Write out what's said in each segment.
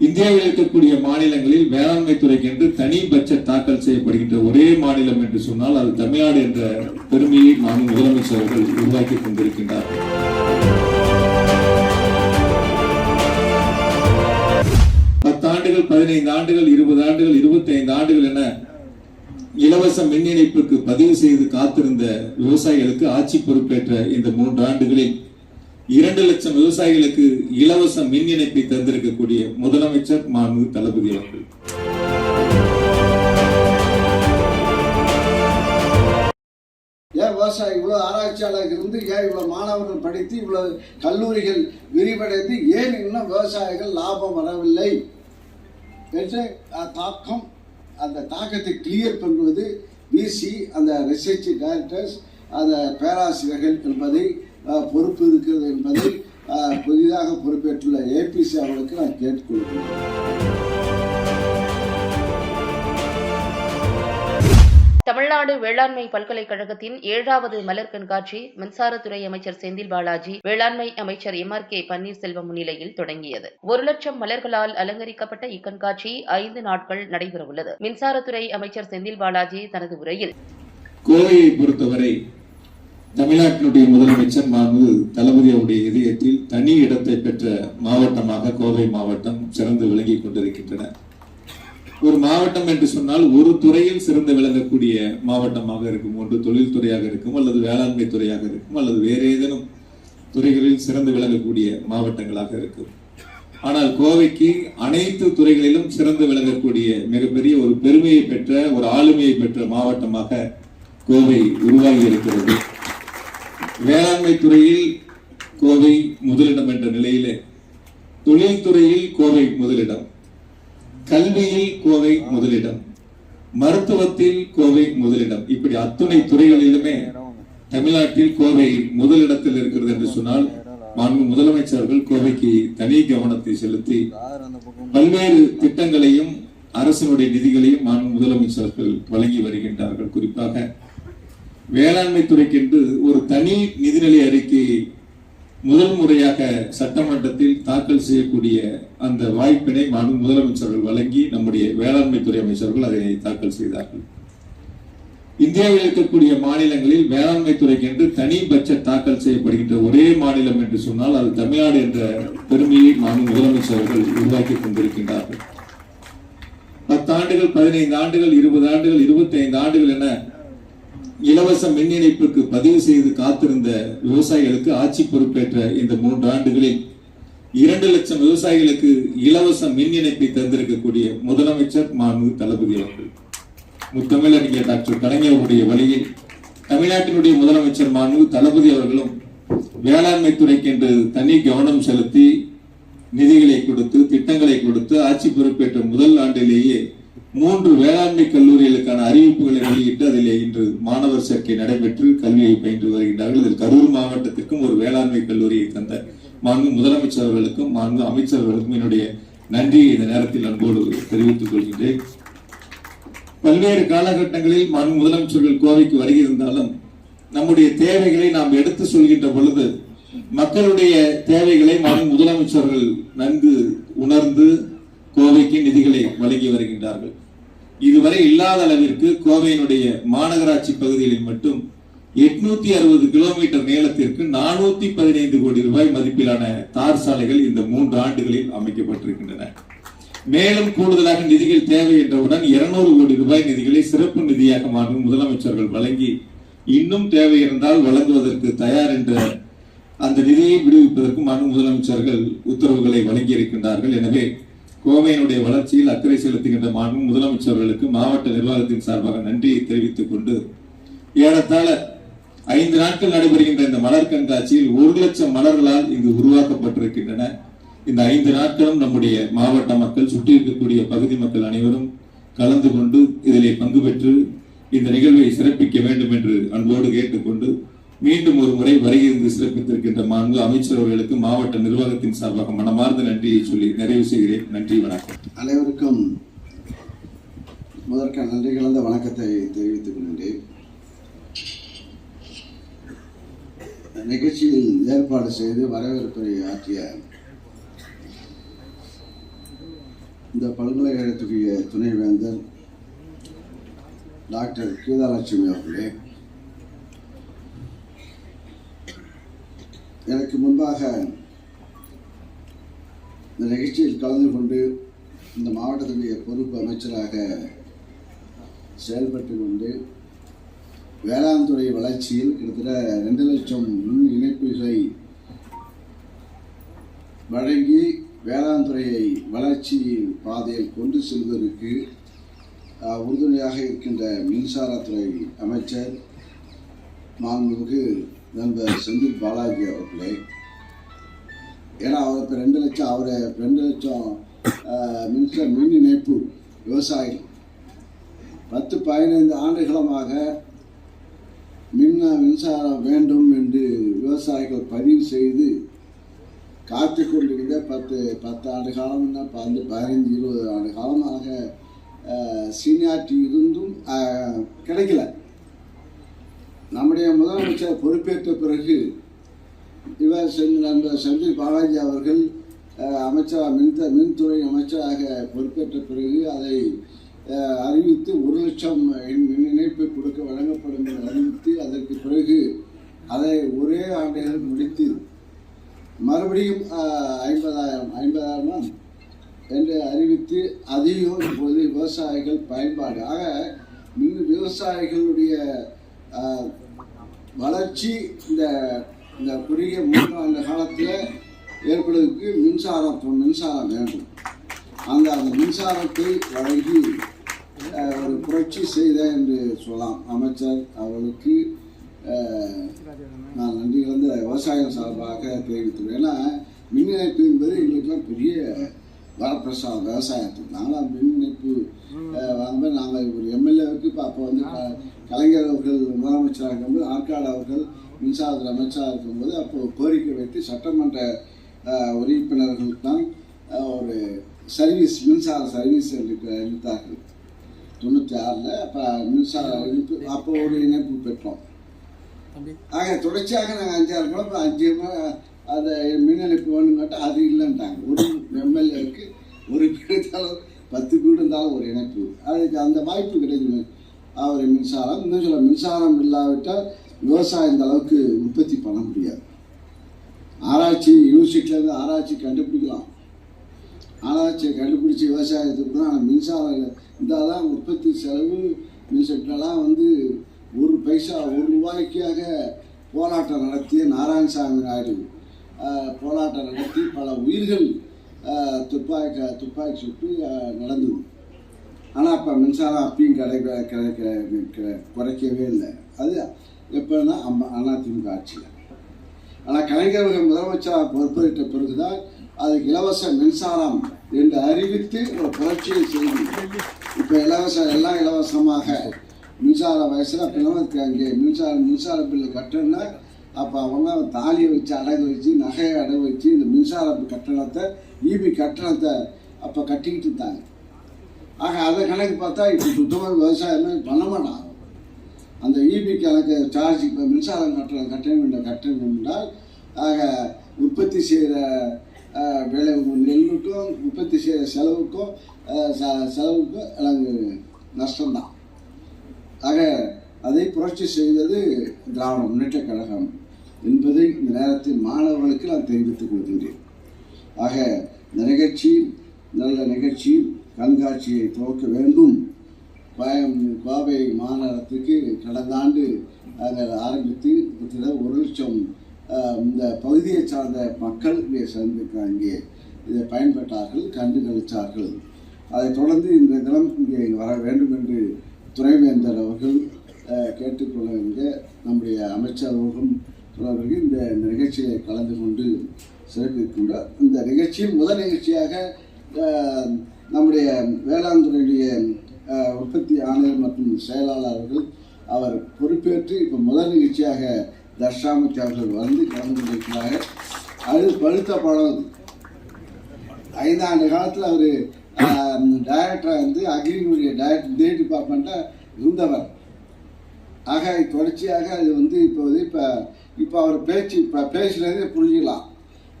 இந்தியாவில் இருக்கக்கூடிய மாநிலங்களில் வேளாண்மை துறைக்கு என்று தனி பட்ஜெட் தாக்கல் செய்யப்படுகின்ற ஒரே மாநிலம் என்று சொன்னால் அது தமிழ்நாடு என்ற பெருமையை மாநில முதலமைச்சர் அவர்கள் உருவாக்கி கொண்டிருக்கின்றார். பத்தாண்டுகள் பதினைந்து ஆண்டுகள் இருபது ஆண்டுகள் இருபத்தி ஐந்து ஆண்டுகள் என இலவச மின் இணைப்புக்கு பதிவு செய்து காத்திருந்த விவசாயிகளுக்கு ஆட்சி பொறுப்பேற்ற இந்த மூன்று ஆண்டுகளில் இரண்டு லட்சம் விவசாயிகளுக்கு இலவச மின் இணைப்பை தந்திருக்கக்கூடிய முதலமைச்சர் மாண்பு தளபதி அவர்கள். ஏன் விவசாயி இவ்வளோ ஆராய்ச்சியாளர் இருந்து ஏன் இவ்வளோ மாணவர்கள் படித்து இவ்வளோ கல்லூரிகள் விரிவடைந்து ஏன் இன்னும் விவசாயிகள் லாபம் வரவில்லை? என்ற தாக்கம் அந்த தாக்கத்தை கிளியர் பண்ணுவது விசி அந்த ரிசர்ச் டைரக்டர்ஸ் அந்த பேராசிரியர்கள் என்பதை பொறுப்பு இருக்கிறது என்பதை புதிதாக பொறுப்பேற்றுள்ள ஏபிசி அவர்களுக்கு நான் கேட்டுக்கொள்கிறேன். தமிழ்நாடு வேளாண்மை பல்கலைக்கழகத்தின் ஏழாவது மலர் கண்காட்சி மின்சாரத்துறை அமைச்சர் செந்தில் பாலாஜி வேளாண்மை அமைச்சர் எம். ஆர். கே. பன்னீர்செல்வம் முன்னிலையில் தொடங்கியது. ஒரு லட்சம் மலர்களால் அலங்கரிக்கப்பட்ட இக்கண்காட்சி ஐந்து நாட்கள் நடைபெறவுள்ளது. மின்சாரத்துறை அமைச்சர் செந்தில் பாலாஜி தனது உரையில் கோவையை பொறுத்தவரை தமிழ்நாட்டினுடைய முதலமைச்சர் மாண்பு தளபதி அவருடைய இதயத்தில் தனி இடத்தை பெற்ற மாவட்டமாக கோவை மாவட்டம் சிறந்து விளங்கிக் கொண்டிருக்கின்றன. ஒரு மாவட்டம் என்று சொன்னால் ஒரு துறையில் சிறந்து விளங்கக்கூடிய மாவட்டமாக இருக்கும். ஒன்று தொழில்துறையாக இருக்கும் அல்லது வேளாண்மை துறையாக இருக்கும் அல்லது வேறு ஏதேனும் துறைகளில் சிறந்து விளங்கக்கூடிய மாவட்டங்களாக இருக்கும். ஆனால் கோவைக்கு அனைத்து துறைகளிலும் சிறந்து விளங்கக்கூடிய மிகப்பெரிய ஒரு பெருமையை பெற்ற ஒரு ஆளுமையை பெற்ற மாவட்டமாக கோவை உருவாகி இருக்கிறது. வேளாண்மை துறையில் கோவை முதலிடம் என்ற நிலையிலே தொழில்துறையில் கோவை முதலிடம் கல்வியில் கோவை முதலிடம் மருத்துவத்தில் கோவை முதலிடம். இப்படி அத்துணை துறைகளிலுமே தமிழ்நாட்டில் கோவை முதலிடத்தில் இருக்கிறது என்று சொன்னால் மாண்பு முதலமைச்சர்கள் கோவைக்கு தனி கவனத்தை செலுத்தி பல்வேறு திட்டங்களையும் அரசினுடைய நிதிகளையும் மாண்பு முதலமைச்சர்கள் வழங்கி வருகின்றார்கள். குறிப்பாக வேளாண்மை துறைக்கென்று ஒரு தனி நிதிநிலை அறிக்கையை முதல் முறையாக சட்டமன்றத்தில் தாக்கல் செய்யக்கூடிய அந்த வாய்ப்பினை மாண்பு முதலமைச்சர்கள் வழங்கி நம்முடைய வேளாண்மை துறை அமைச்சர்கள் அதை தாக்கல் செய்தார்கள். இந்தியாவில் இருக்கக்கூடிய மாநிலங்களில் வேளாண்மை துறைக்கென்று தனி பட்ஜெட் தாக்கல் செய்யப்படுகின்ற ஒரே மாநிலம் என்று சொன்னால் அது தமிழ்நாடு என்ற பெருமையை மாண்பு முதலமைச்சர்கள் உருவாக்கி கொண்டிருக்கின்றார்கள். பத்தாண்டுகள் பதினைந்து ஆண்டுகள் இருபது ஆண்டுகள் இருபத்தி ஐந்து ஆண்டுகள் என இலவச மின் இணைப்புக்கு பதிவு செய்து காத்திருந்த விவசாயிகளுக்கு ஆட்சி பொறுப்பேற்ற இந்த மூன்று ஆண்டுகளில் இரண்டு லட்சம் விவசாயிகளுக்கு இலவச மின் இணைப்பை தந்திருக்கக்கூடிய முதலமைச்சர் மாண்பு தளபதி அவர்கள். முத்தமிழறிஞர் டாக்டர் கலைஞருடைய வழியில் தமிழ்நாட்டினுடைய முதலமைச்சர் மாண்பு தளபதி அவர்களும் வேளாண்மை துறைக்கென்று தனி கவனம் செலுத்தி நிதிகளை கொடுத்து திட்டங்களை கொடுத்து ஆட்சி பொறுப்பேற்ற முதல் ஆண்டிலேயே மூன்று வேளாண்மை கல்லூரிகளுக்கான அறிவிப்புகளை வெளியிட்டு அதிலே இன்று மாணவர் சேர்க்கை நடைபெற்று கல்வியை பயின்று வருகின்றார்கள். இதில் கரூர் மாவட்டத்திற்கும் ஒரு வேளாண்மை கல்லூரியை தந்த மாண்பு முதலமைச்சர் அவர்களுக்கும் மாண்பு அமைச்சர்களுக்கும் என்னுடைய நன்றியை இந்த நேரத்தில் அன்போடு தெரிவித்துக் கொள்கின்றேன். பல்வேறு காலகட்டங்களில் மாண்பு முதலமைச்சர்கள் கோவைக்கு வருகிருந்தாலும் நம்முடைய தேவைகளை நாம் எடுத்து சொல்கின்ற பொழுது மக்களுடைய தேவைகளை மாண்பு முதலமைச்சர்கள் நன்கு உணர்ந்து கோவைக்கு நிதிகளை வழங்கி வருகின்றார்கள் இதுவரை இல்லாத அளவிற்கு கோவையினுடைய மாநகராட்சி பகுதிகளில் மட்டும் எட்நூத்தி அறுபது கிலோமீட்டர் நீளத்திற்கு நானூத்தி பதினைந்து கோடி ரூபாய் மதிப்பிலான தார் சாலைகள் இந்த மூன்று ஆண்டுகளில் அமைக்கப்பட்டிருக்கின்றன. மேலும் கூடுதலாக நிதிகள் தேவை என்றவுடன் இருநூறு கோடி ரூபாய் நிதிகளை சிறப்பு நிதியாக மாற்றும் முதலமைச்சர்கள் வழங்கி இன்னும் தேவை இருந்தால் வழங்குவதற்கு தயார் என்ற அந்த நிதியை விடுவிப்பதற்கு மாண்பு முதலமைச்சர்கள் உத்தரவுகளை வழங்கி இருக்கின்றார்கள் எனவே கோவையினுடைய வளர்ச்சியில் அக்கறை செலுத்துகின்ற மாண்பு முதலமைச்சர்களுக்கு மாவட்ட நிர்வாகத்தின் சார்பாக நன்றியை தெரிவித்துக் கொண்டு ஏறத்தாழ ஐந்து நாட்கள் நடைபெறுகின்ற இந்த மலர் கண்காட்சியில் ஒரு லட்சம் மலர்களால் இங்கு உருவாக்கப்பட்டிருக்கின்றன. இந்த ஐந்து நாட்களும் நம்முடைய மாவட்ட மக்கள் சுற்றி இருக்கக்கூடிய பகுதி மக்கள் அனைவரும் கலந்து கொண்டு இதிலே பங்கு பெற்று இந்த நிகழ்வை சிறப்பிக்க வேண்டும் என்று அன்போடு கேட்டுக்கொண்டு மீண்டும் ஒரு முறை வருகிறது சிறப்பித்திருக்கின்ற மாண்பு அமைச்சர் அவர்களுக்கு மாவட்ட நிர்வாகத்தின் சார்பாக மனமார்ந்த நன்றியை சொல்லி நிறைவு செய்கிறேன். நன்றி வணக்கம். அனைவருக்கும் முதற்க நன்றி கலந்த வணக்கத்தை தெரிவித்துக் கொள்கின்றேன். நிகழ்ச்சியில் ஏற்பாடு செய்து வரவேற்பை ஆற்றிய இந்த பல்கலைக்கழகத்துடைய துணைவேந்தர் டாக்டர் கீதாலட்சுமி அவர்களே எனக்கு முன்பாக இந்த நிகழ்ச்சியில் கலந்து கொண்டு இந்த மாவட்டத்தினுடைய பொறுப்பு அமைச்சராக செயல்பட்டு கொண்டு வேளாண் துறை வளர்ச்சியில் கிட்டத்தட்ட ரெண்டு லட்சம் மின் இணைப்புகளை வழங்கி வேளாண் துறையை வளர்ச்சி பாதையில் கொண்டு செல்வதற்கு உறுதுணையாக இருக்கின்ற மின்சாரத்துறை அமைச்சர் மாண்புமிகு நம்ம செந்தில் பாலாஜி அவர்களே. ஏன்னா அவர் இப்போ ரெண்டு லட்சம் அவர் ரெண்டு லட்சம் மின்சார மின் இணைப்பு விவசாயிகள். பத்து பதினைந்து ஆண்டுகளமாக மின்ன மின்சாரம் வேண்டும் என்று விவசாயிகள் பதிவு செய்து காத்து கொண்டிருந்த பத்து பத்து ஆண்டு காலம்னா பத்து பதினைஞ்சு இருபது ஆண்டு காலமாக சீனியாரிட்டி இருந்தும் கிடைக்கல. நம்முடைய முதலமைச்சர் பொறுப்பேற்ற பிறகு இவர் செஞ்ச நண்பர் செந்தில் பாலாஜி அவர்கள் அஹ், அமைச்சர் மின்த மின்துறை அமைச்சராக பொறுப்பேற்ற பிறகு அதை அறிவித்து ஒரு லட்சம் மின் மின் இணைப்பு கொடுக்க வழங்கப்படும் என்று அறிவித்து அதற்கு பிறகு அதை ஒரே ஆண்டுகள் முடித்து மறுபடியும் ஐம்பதாயிரம் ஐம்பதாயிரம் என்று அறிவித்து அதையும் இப்போது விவசாயிகள் பயன்பாடு. ஆக மின் விவசாயிகளுடைய வளர்ச்சி இந்த இந்த குறுகிய மூன்றாண்டு காலத்தில் ஏற்படுவதற்கு மின்சாரம் மின்சாரம் வேண்டும். அந்த அந்த மின்சாரத்தை வழங்கி ஒரு புரட்சி செய்த என்று சொல்லலாம். அமைச்சர் அவர்களுக்கு நான் நன்றி கலந்த விவசாயம் சார்பாக தெரிவித்துள்ளேன் ஏன்னா மின் இணைப்பு என்பது எங்களுக்கெல்லாம் பெரிய வரப்பிரசாதம் விவசாயத்துக்கு. நாங்களாம் மின் இணைப்பு வாங்க நாங்கள் ஒரு எம்எல்ஏவுக்கு இப்போ அப்போ வந்து கலைஞர் அவர்கள் முதலமைச்சராக இருக்கும்போது ஆற்காடு அவர்கள் மின்சாரத்துறை அமைச்சராக இருக்கும்போது அப்போ கோரிக்கை வைத்து சட்டமன்ற உறுப்பினர்களுக்கு தான் ஒரு சர்வீஸ் மின்சார சர்வீஸ் அளித்தார்கள். தொண்ணூற்றி ஆறில் அப்போ மின்சார இணைப்பு அப்போ ஒரு இணைப்பு பெற்றோம். ஆக தொடர்ச்சியாக நாங்கள் அஞ்சாறு குழப்ப அஞ்சு ம- அதை மின் இணைப்பு வேணும் கேட்டால் அது இல்லைன்ட்டாங்க. ஒரு எம்எல்ஏவுக்கு ஒரு வீடு இருந்தாலும் பத்து வீடு இருந்தாலும் ஒரு இணைப்பு. அதுக்கு அந்த வாய்ப்பு கிடைக்குது ஒரு மின்சாரம். இன்னும் சொல்ல மின்சாரம் இல்லாவிட்டால் விவசாயம் இந்த அளவுக்கு உற்பத்தி பண்ண முடியாது. ஆராய்ச்சி யூனிவர்சிட்டியிலேருந்து ஆராய்ச்சி கண்டுபிடிக்கலாம். ஆராய்ச்சியை கண்டுபிடிச்சி விவசாயத்துக்கு தான் ஆனால் மின்சாரம் இருந்தால் தான் உற்பத்தி செலவு மின்செட்டெல்லாம் வந்து ஒரு பைசா ஒரு ரூபாய்க்காக போராட்டம் நடத்திய நாராயணசாமி நாயுடு. போராட்டம் நடத்தி பல உயிர்கள் துப்பாக்க துப்பாக்கி துப்பாக்கி சுட்டு நடந்தது. ஆனால் அப்போ மின்சாரம் அப்பயும் கிடைக்க கிடைக்க கிடை- குறைக்கவே இல்லை. அது எப்போன்னா அம்மா அதிமுக ஆட்சியில். ஆனால் கலைஞர்கள் முதலமைச்சராக பொறுப்பேற்ற பிறகுதான் அதுக்கு இலவச மின்சாரம் என்று அறிவித்து ஒரு புரட்சியை செய்து. இப்போ இலவச எல்லாம் இலவசமாக மின்சார வயசில் அப்போ இல்லாமல் அங்கே மின்சார மின்சார பில்லு கட்டணும்னா அப்போ அவங்க தாலியை வச்சு அடகு வச்சு நகையை அடகு வச்சு இந்த மின்சார கட்டணத்தை ஈபி கட்டணத்தை அப்போ கட்டிக்கிட்டு இருந்தாங்க. ஆக அதை கணக்கு பார்த்தா இப்போ சுத்தமாக விவசாயமே பண்ண மாட்டாங்க. அந்த இபி கணக்கு சார்ஜ் இப்போ மின்சாரம் கட்டணம் கட்ட கட்டணம் என்றால் ஆக உற்பத்தி செய்கிற விலை நெல்லுக்கும் உற்பத்தி செய்கிற செலவுக்கும் ச- செலவுக்கும் எனக்கு நஷ்டம்தான். ஆக அதை புரட்சி செய்தது திராவிட முன்னேற்ற கழகம் என்பதை இந்த நேரத்தில் மாணவர்களுக்கு நான் தெரிவித்துக் கொள்கின்றேன். ஆக இந்த நிகழ்ச்சி நல்ல நிகழ்ச்சி கண்காட்சியை துவக்க வேண்டும். கோயம் கோவை மாநகரத்துக்கு கடந்த ஆண்டு நாங்கள் ஆரம்பித்து கிட்டத்தட்ட ஒரு லட்சம் இந்த பகுதியை சார்ந்த மக்கள் இங்கே சேர்ந்து இங்கே இதை பயன்பெற்றார்கள் கண்டு கழித்தார்கள் அதைத் தொடர்ந்து இந்த தினம் இங்கே வர வேண்டும் என்று துணைவேந்தர் அவர்கள் கேட்டுக்கொள்ள நம்முடைய அமைச்சர் அவர்களும் இந்த இந்த நிகழ்ச்சியை கலந்து கொண்டு சிறப்பிக்கின்றார். இந்த நிகழ்ச்சியில் முதல் நிகழ்ச்சியாக நம்முடைய வேளாண் துறையுடைய உற்பத்தி ஆணையர் மற்றும் செயலாளர்கள் அவர் பொறுப்பேற்று இப்போ முதல் நிகழ்ச்சியாக தர்ஷாமூர்த்தி அவர்கள் வந்து கலந்து கொண்டிருக்கிறார்கள். அது பழுத்த பழம் அது. ஐந்தாண்டு காலத்தில் அவர் டைரக்டராக வந்து அக்ரினுடைய டைரக்டர் டே டிபார்ட்மெண்ட்டாக இருந்தவர். ஆக தொடர்ச்சியாக அது வந்து இப்போ வந்து இப்போ இப்போ அவர் பேச்சு இப்போ பேசுகிறதே புரிஞ்சுக்கலாம்.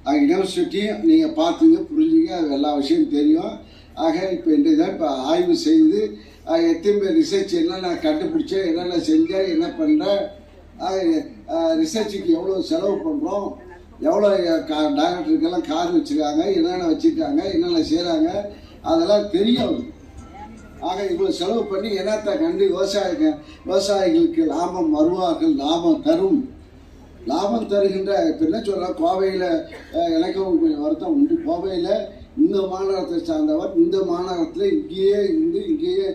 அது யூனிவர்சிட்டியும் நீங்கள் பார்த்துங்க புரிஞ்சுங்க அது எல்லா விஷயம் தெரியும். ஆக இப்போ இன்றைய தான் இப்போ ஆய்வு செய்து எத்தனை பேர் ரிசர்ச் என்னென்ன கண்டுபிடிச்சேன் என்னென்ன செஞ்சேன் என்ன பண்ணுறேன் ரிசர்ச்சுக்கு எவ்வளோ செலவு பண்ணுறோம் எவ்வளோ கா டாக்டருக்கெல்லாம் கார் வச்சுருக்காங்க என்னென்ன வச்சுருக்காங்க என்னென்ன செய்கிறாங்க அதெல்லாம் தெரிய வருது ஆக இவ்வளோ செலவு பண்ணி என்னத்தை கண்டு விவசாயிக விவசாயிகளுக்கு லாபம் வருவார்கள் லாபம் தரும். லாபம் தருகின்ற இப்போ என்ன சொல்கிறேன் கோவையில் எனக்கும் கொஞ்சம் வருத்தம் உண்டு. கோவையில் இந்த மாநகரத்தை சார்ந்தவர் இந்த மாநகரத்தில் இங்கேயே இருந்து இங்கேயே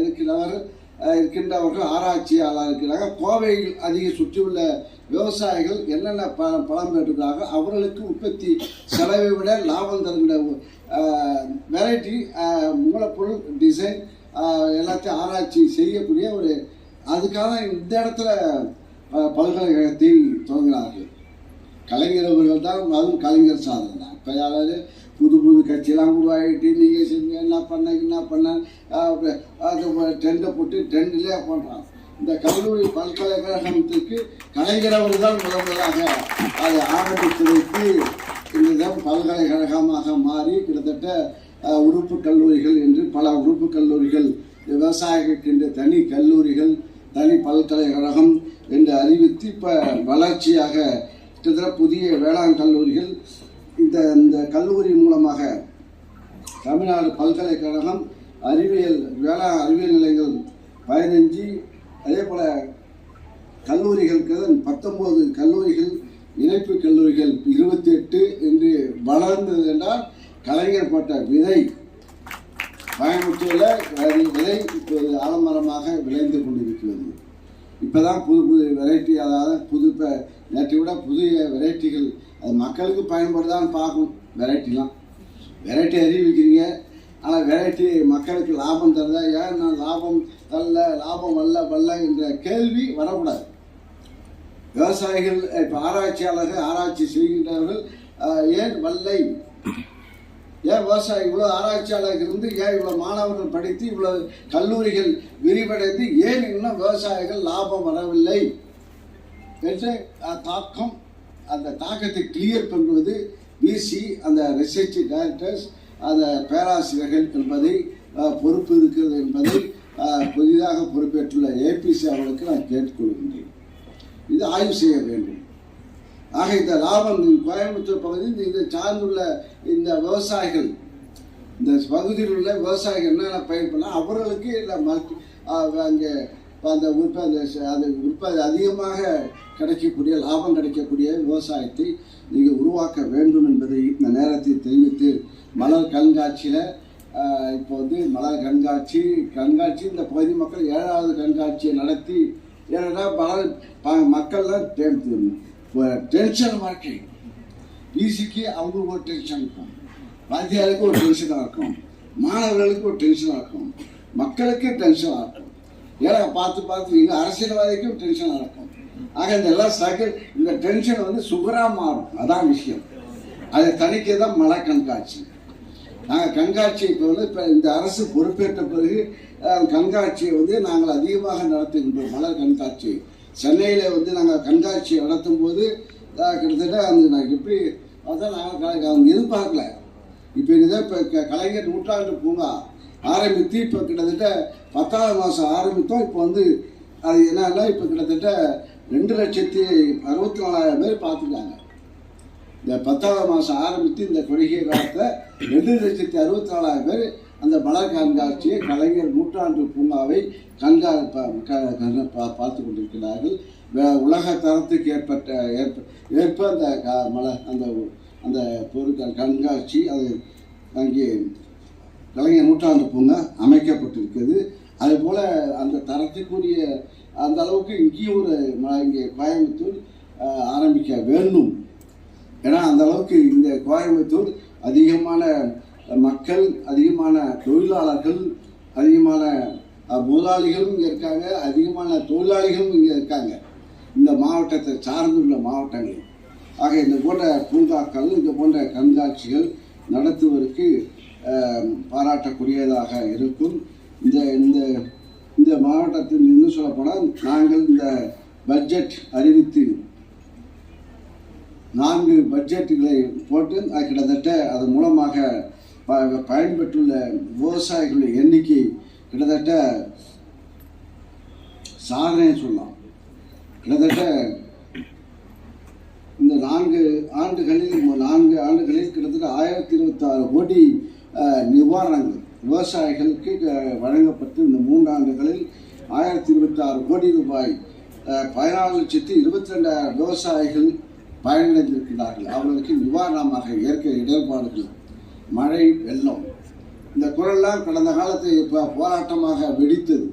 இருக்கிறவர் இருக்கின்றவர்கள் ஆராய்ச்சியாளர் இருக்கிறாங்க கோவையில் அதிக சுற்றியுள்ள விவசாயிகள் என்னென்ன ப பலம் பெற்றுக்கிறார்கள் அவர்களுக்கு உற்பத்தி செலவை விட லாபம் தருகின்ற வெரைட்டி மூலப்பொருள் டிசைன் எல்லாத்தையும் ஆராய்ச்சி செய்யக்கூடிய ஒரு அதுக்காக இந்த இடத்துல பல்கலைக்கழகத்தில் தொடங்கினார்கள் துவங்கினார்கள். கலைஞர் அவர்கள் தான் அதுவும் கலைஞர் சாதனை தான். இப்போ யாராவது புது புது கட்சியெல்லாம் உருவாகிட்டு நீங்கள் செஞ்ச என்ன பண்ண என்ன பண்ண அது ட்ரெண்டை போட்டு ட்ரெண்ட்லேயே பண்ணுறான் இந்த கல்லூரி பல்கலைக்கழகத்துக்கு கலைஞரவர் தான் முதல்வராக. அதை ஆரம்பித்து வைத்து பல்கலைக்கழகமாக மாறி கிட்டத்தட்ட உறுப்பு கல்லூரிகள் என்று பல உறுப்பு கல்லூரிகள் விவசாயிகளுக்கென்று தனி கல்லூரிகள் தனி பல்கலைக்கழகம் என்று அறிவித்து இப்போ வளர்ச்சியாக கிட்டத்தட்ட புதிய வேளாண் கல்லூரிகள் இந்த இந்த கல்லூரி மூலமாக தமிழ்நாடு பல்கலைக்கழகம் அறிவியல் வேளாண் அறிவியல் நிலையங்கள் பதினஞ்சு அதே போல் கல்லூரிகளுக்கு பத்தொம்போது கல்லூரிகள் இணைப்பு கல்லூரிகள் இருபத்தி எட்டு என்று வளர்ந்தது என்றால் கலைஞர் பட்ட விதை கோயம்புத்தூரில் விதை- விதை இப்போது ஆலமரமாக விளைந்து கொண்டிருக்கிறது. இப்போ தான் புது புது வெரைட்டி அதாவது புது இப்போ நேற்றை விட புதிய வெரைட்டிகள் அது மக்களுக்கு பயன்படுதான்னு பார்க்கணும் வெரைட்டிலாம் வெரைட்டி அறிவிக்கிறீங்க ஆனால் வெரைட்டி மக்களுக்கு லாபம் தருதா? ஏன் நான் லாபம் தரல லாபம் வரல வரல என்ற கேள்வி வரக்கூடாது. விவசாயிகள் இப்போ ஆராய்ச்சியாளர்கள் ஆராய்ச்சி செய்கின்றார்கள் ஏன் வல்லை ஏன் விவசாயி இவ்வளோ ஆராய்ச்சியாளர்கள் இருந்து ஏன் இவ்வளோ மாணவர்கள் படித்து இவ்வளோ கல்லூரிகள் விரிவடைந்து ஏன் இன்னும் விவசாயிகள் லாபம் வரவில்லை? என்று தாக்கம் அந்த தாக்கத்தை கிளியர் பண்ணுவது பிசி அந்த ரிசர்ச் டைரக்டர்ஸ் அந்த பேராசிரியர்கள் என்பதை பொறுப்பு இருக்கிறது என்பதை புதிதாக பொறுப்பேற்றுள்ள ஏபிசி அவர்களுக்கு நான் கேட்டுக்கொள்கின்றேன். இது ஆய்வு செய்ய வேண்டும். ஆக இந்த லாபம் கோயம்புத்தூர் பகுதியில் இந்த இதை சார்ந்துள்ள இந்த விவசாயிகள் இந்த பகுதியில் உள்ள விவசாயிகள் என்னென்ன பயிர் பண்ண அவர்களுக்கு இல்லை மல்டி அங்கே அந்த உற்பத்தி அந்த உற்பத்தி அதிகமாக கிடைக்கக்கூடிய லாபம் கிடைக்கக்கூடிய விவசாயத்தை நீங்கள் உருவாக்க வேண்டும் என்பதை இந்த நேரத்தில் தெரிவித்து மலர் கண்காட்சியில் இப்போ வந்து மலர் கண்காட்சி கண்காட்சி இந்த பகுதி மக்கள் ஏழாவது கண்காட்சியை நடத்தி ஏன்னா மலர் ப- மக்கள்லாம் டென்ஷன் வாழ்க்கை பிசிக்கு அவங்களுக்கு ஒரு டென்ஷன் இருக்கும். வாத்தியாருக்கு ஒரு டென்ஷனாக இருக்கும். மாணவர்களுக்கு ஒரு டென்ஷனாக இருக்கும். மக்களுக்கு டென்ஷனாக இருக்கும். ஏன்னா பார்த்து பார்த்து இங்கே அரசியல்வாதிக்கும் டென்ஷனாக இருக்கும். ஆக இந்த எல்லாம் சக இந்த டென்ஷன் வந்து சுகராக மாறும். அதான் விஷயம். அதை தணிக்க தான் மழை கண்காட்சி. நாங்கள் கண்காட்சி இப்போ வந்து இப்போ இந்த அரசு பொறுப்பேற்ற பிறகு கண்காட்சியை வந்து நாங்கள் அதிகமாக நடத்துகின்றோம் மலர் கண்காட்சி. சென்னையில் வந்து நாங்கள் கண்காட்சி நடத்தும் போது கிட்டத்தட்ட அந்த நான் எப்படி அதான் நாங்கள் அவங்க எதிர்பார்க்கல. இப்போ இதுதான் இப்போ க- கலைஞர் நூற்றாண்டு பூங்கா ஆரம்பித்து இப்போ கிட்டத்தட்ட பத்தாவது மாதம் ஆரம்பித்தோம். இப்போ வந்து அது என்னன்னா இப்போ கிட்டத்தட்ட ரெண்டு லட்சத்தி அறுபத்தி நாலாயிரம் பேர் பார்த்துட்டாங்க. இந்த பத்தாவது மாதம் ஆரம்பித்து இந்த கொள்கை காலத்தில் ரெண்டு லட்சத்தி அறுபத்தி நாலாயிரம் பேர் அந்த மலர் கண்காட்சியை கலைஞர் நூற்றாண்டு பூங்காவை கண்கா க- பா- பார்த்து கொண்டிருக்கிறார்கள். உலக தரத்துக்கு ஏற்பட்ட ஏற்ப ஏற்ப அந்த க- மலர் அந்த அந்த பொருட்கள் கண்காட்சி அது அங்கே கலைஞர் நூற்றாண்டு பூங்கா அமைக்கப்பட்டிருக்கிறது. அதுபோல் அந்த தரத்துக்குரிய அந்த அளவுக்கு இங்கேயும் ஒரு ம- இங்கே கோயம்புத்தூர் ஆரம்பிக்க வேண்டும். ஏன்னா அந்த அளவுக்கு இந்த கோயம்புத்தூர் அதிகமான மக்கள் அதிகமான தொழிலாளர்கள் அதிகமான முதலாளிகளும் இங்கே இருக்காங்க அதிகமான தொழிலாளிகளும் இங்கே இருக்காங்க. இந்த மாவட்டத்தை சார்ந்துள்ள மாவட்டங்கள். ஆக இந்த போன்ற பூங்காக்கள் இந்த போன்ற கண்காட்சிகள் நடத்துவதற்கு பாராட்டக்கூடியதாக இருக்கும். இந்த இந்த இந்த மாவட்டத்தில் இன்னும் சொல்லப்போனால் நாங்கள் இந்த பட்ஜெட் அறிவித்து நான்கு பட்ஜெட்டுகளை போட்டு கிட்டத்தட்ட அதன் மூலமாக ப- பயன்பெற்றுள்ள விவசாயிகளுடைய எண்ணிக்கை கிட்டத்தட்ட சாதனை சொல்லலாம். கிட்டத்தட்ட இந்த நான்கு ஆண்டுகளில் நான்கு ஆண்டுகளில் கிட்டத்தட்ட ஆயிரத்தி இருபத்தாறு கோடி நிவாரணங்கள் விவசாயிகளுக்கு வழங்கப்பட்டு இந்த மூன்று ஆண்டுகளில் ஆயிரத்தி இருபத்தாறு கோடி ரூபாய் பதினாலு லட்சத்தி இருபத்தி ரெண்டாயிரம் விவசாயிகள் பயனடைந்திருக்கிறார்கள். அவர்களுக்கு நிவாரணமாக இயற்கை இடர்பாடுகள் மழை வெள்ளம். இந்த குரல்லாம் கடந்த காலத்தில் இப்போ போராட்டமாக வெடித்தது.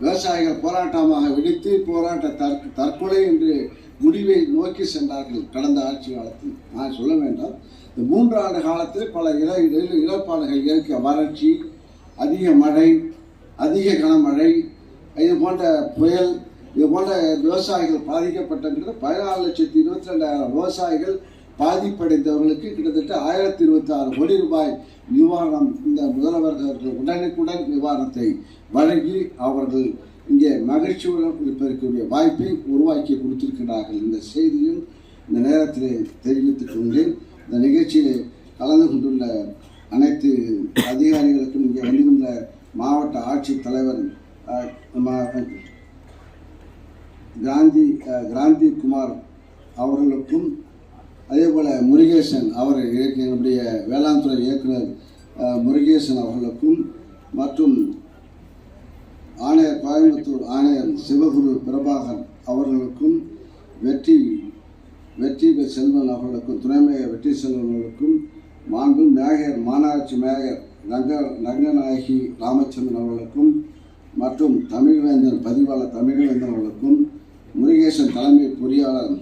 விவசாயிகள் போராட்டமாக வெடித்து போராட்ட தற் தற்கொலை என்று முடிவை நோக்கி சென்றார்கள் கடந்த ஆட்சி காலத்தில். நான் சொல்ல வேண்டாம். இந்த மூன்று ஆண்டு காலத்தில் பல இட இழப்பாடுகள் இயற்கை வறட்சி அதிக மழை அதிக கனமழை இது போன்ற புயல் இது போன்ற விவசாயிகள் பாதிக்கப்பட்டிருக்கிற பதினாலு லட்சத்தி இருபத்தி ரெண்டாயிரம் விவசாயிகள் பாதிப்படைந்தவர்களுக்கு கிட்டத்தட்ட ஆயிரத்தி இருபத்தி ஆறு கோடி ரூபாய் நிவாரணம் இந்த முதல்வர்கள் உடனுக்குடன் நிவாரணத்தை வழங்கி அவர்கள் இங்கே மகிழ்ச்சியுடன் இருப்பதற்குரிய வாய்ப்பை உருவாக்கி கொடுத்திருக்கிறார்கள். இந்த செய்தியும் இந்த நேரத்தில் தெரிவித்துக் கொண்டேன் இந்த நிகழ்ச்சியில் கலந்து கொண்டுள்ள அனைத்து அதிகாரிகளுக்கும் இங்கே வந்துள்ள மாவட்ட ஆட்சித் தலைவர் கிராந்தி கிராந்தி குமார் அவர்களுக்கும் அதே போல் முருகேசன் அவர் இயக்க- என்னுடைய வேளாண் துறை இயக்குனர் முருகேசன் அவர்களுக்கும் மற்றும் ஆணையர் கோயம்புத்தூர் ஆணையர் சிவகுரு பிரபாகர் அவர்களுக்கும் வெற்றி வெற்றி செல்வன் அவர்களுக்கும் துணை மேயர் வெற்றி செல்வன் அவர்களுக்கும் மாண்பு மேயர் மாநகராட்சி மேயர் ரங்க ரங்கநாயகி ராமச்சந்திரன் அவர்களுக்கும் மற்றும் தமிழ்வேந்தன் பதிவாளர் தமிழ்வேந்தன் அவர்களுக்கும் முருகேசன் தலைமை பொறியாளர்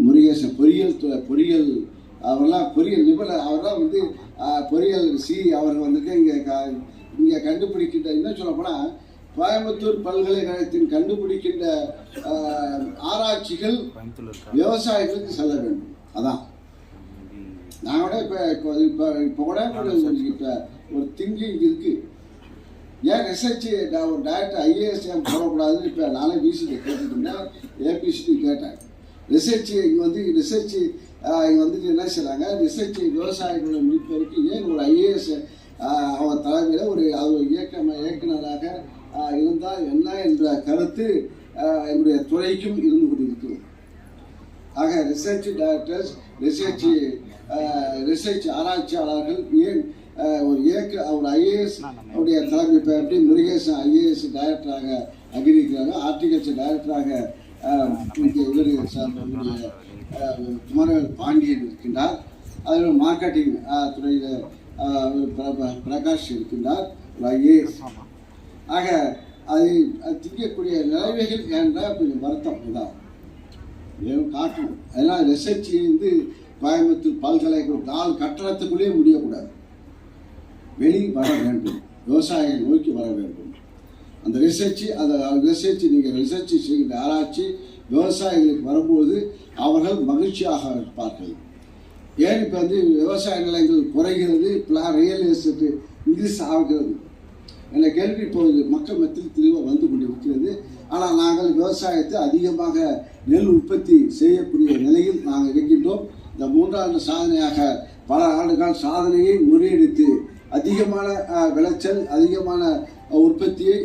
முருகேசன் பொறியியல் துறை பொறியியல் அவரெல்லாம் பொறியியல் நிபுணர் அவரெல்லாம் வந்து ஆஹ், பொறியியல் சி அவர்கள் வந்துட்டு இங்கே க இங்கே கண்டுபிடிக்கின்ற இன்னும் சொல்லப்போனால் கோயம்புத்தூர் பல்கலைக்கழகத்தின் கண்டுபிடிக்கின்ற ஆராய்ச்சிகள் விவசாயிகளுக்கு செல்ல வேண்டும். அதான். நான் கூட இப்போ இப்போ இப்போ இப்போ கூட ஒரு இப்போ ஒரு திங்கிங் இருக்கு. ஏன் ரிசர்ச் ஒரு டேரக்டர் ஐஏஎஸ் ஏன் போடக்கூடாதுன்னு இப்போ நானே பிசிடி கேட்டுட்டு இருந்தேன். ஏபிசிடி கேட்டேன். ரிசர்ச் இங்கே வந்து ரிசர்ச் இங்கே வந்துட்டு என்ன செய்கிறாங்க ரிசர்ச் விவசாயிகளை மீட்பதற்கு ஏன் ஒரு ஐஏஎஸ் அவர் தலைமையில் ஒரு அது ஒரு இயக்க இயக்குநராக இருந்தால் என்ன என்ற கருத்து என்னுடைய துறைக்கும் இருந்து கொண்டிருக்கிறது. ஆக ரிசர்ச் டைரக்டர்ஸ் ரிசர்ச் ரிசர்ச் ஆராய்ச்சியாளர்கள் ஏன் ஒரு இயக்க ஒரு ஐஏஎஸ் உடைய தலைமை இப்போ எப்படி முருகேசன் ஐஏஎஸ் டைரக்டராக அங்கிருக்கிறாங்க ஆர்டிகல்ச்சர் டைரக்டராக அஹ், குமரவேல் பாண்டியன் இருக்கின்றார். அதில் மார்க்கெட்டிங் துறையில் பிரகாஷ் இருக்கின்றார் ஒரு ஐஏஎஸ் ஆக அதை திங்கக்கூடிய நிலைமைகள் என்றால் கொஞ்சம் வருத்தம் இதான் ஏன் காட்டணும் அதெல்லாம் ரிசர்ச் வந்து கோயம்புத்தூர் பல்கலைக்கழகம் நாலு கட்டணத்துக்குள்ளேயே முடியக்கூடாது. வெளி வர வேண்டும். விவசாயியை நோக்கி வர வேண்டும். அந்த ரிசர்ச்சு அந்த ரிசர்ச்சு நீங்கள் ரிசர்ச்சு செய்கின்ற ஆராய்ச்சி விவசாயிகளுக்கு வரும்போது அவர்கள் மகிழ்ச்சியாக இருப்பார்கள். ஏன் இப்போ வந்து விவசாய நிலங்கள் குறைகிறது இப்பெல்லாம் ரியல் எஸ்டேட்டு இது ஆகிறது என்ற கேள்வி இப்போது மக்கள் மத்தியில் தெளிவாக வந்து கொண்டிருக்கிறது. ஆனால் நாங்கள் விவசாயத்தை அதிகமாக நெல் உற்பத்தி செய்யக்கூடிய நிலையில் நாங்கள் இருக்கின்றோம். இந்த மூன்றாண்டு சாதனையாக பல ஆண்டுகள் சாதனையை முறியடித்து அதிகமான விளைச்சல் அதிகமான உற்பத்தியை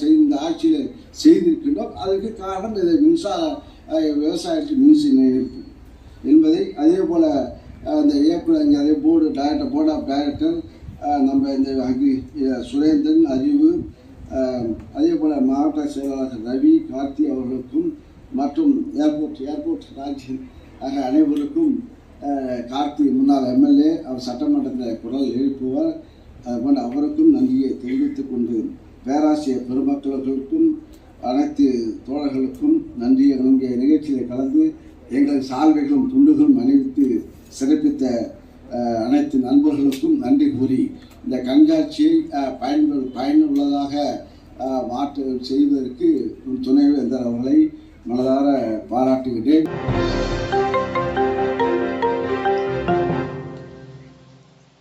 செய் இந்த ஆட்சியில் செய்திருக்கின்றோம். அதற்கு காரணம் இது மின்சார விவசாயத்தில் மின்சார இணைப்பு என்பதை அதே போல் அந்த இயக்குனர் இங்கே அதே board director board of director நம்ம இந்த அக்ரி சுரேந்திரன் அறிவு அதே போல் மாவட்ட செயலாளர் ரவி கார்த்தி அவர்களுக்கும் மற்றும் ஏர்போர்ட் ஏர்போர்ட் ராஜ் ஆக அனைவருக்கும் கார்த்தி முன்னாள் எம்எல்ஏ அவர் சட்டமன்றத்தில் குரல் எழுப்புவார். அதுபோன்று அவருக்கும் நன்றியை தெரிவித்துக் கொண்டு பேராசிரியர் பெருமக்களுக்கும் அனைத்து தோழர்களுக்கும் நன்றி இங்கே நிகழ்ச்சியில் கலந்து எங்கள் சால்வைகளும் துண்டுகளும் அணிவித்து சிறப்பித்த அனைத்து நண்பர்களுக்கும் நன்றி கூறி இந்த கண்காட்சியை பயன்பு பயனுள்ளதாக மாற்று செய்வதற்கு துணைவேந்தர் அவர்களை மனதார பாராட்டுகிறேன்.